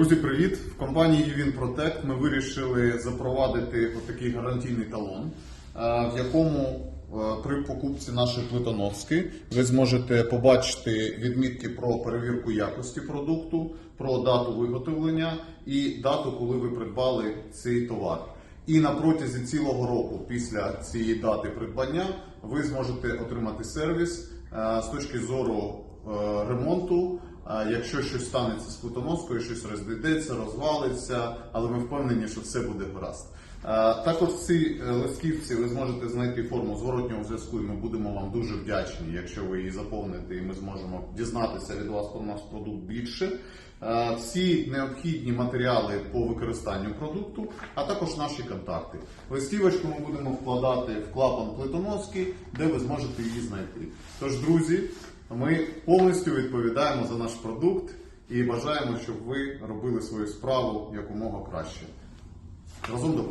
Друзі, привіт! В компанії Євін Protect ми вирішили запровадити отакий гарантійний талон, е, в якому е, при покупці нашої плитоноски ви зможете побачити відмітки про перевірку якості продукту, про дату виготовлення і дату, коли ви придбали цей товар. І на протязі цілого року після цієї дати придбання ви зможете отримати сервіс е, з точки зору ремонту. Якщо щось станеться з плитоноскою, щось роздійдеться, розвалиться, але ми впевнені, що все буде гаразд. Також в цій е, листківці ви зможете знайти форму зворотнього зв'язку, і ми будемо вам дуже вдячні, якщо ви її заповните, і ми зможемо дізнатися від вас про наш продукт більше. Всі необхідні матеріали по використанню продукту, а також наші контакти. Листівочку ми будемо вкладати в клапан плитоноски, де ви зможете її знайти. Тож, друзі. Ми повністю відповідаємо за наш продукт і бажаємо, щоб ви робили свою справу якомога краще. Разом до!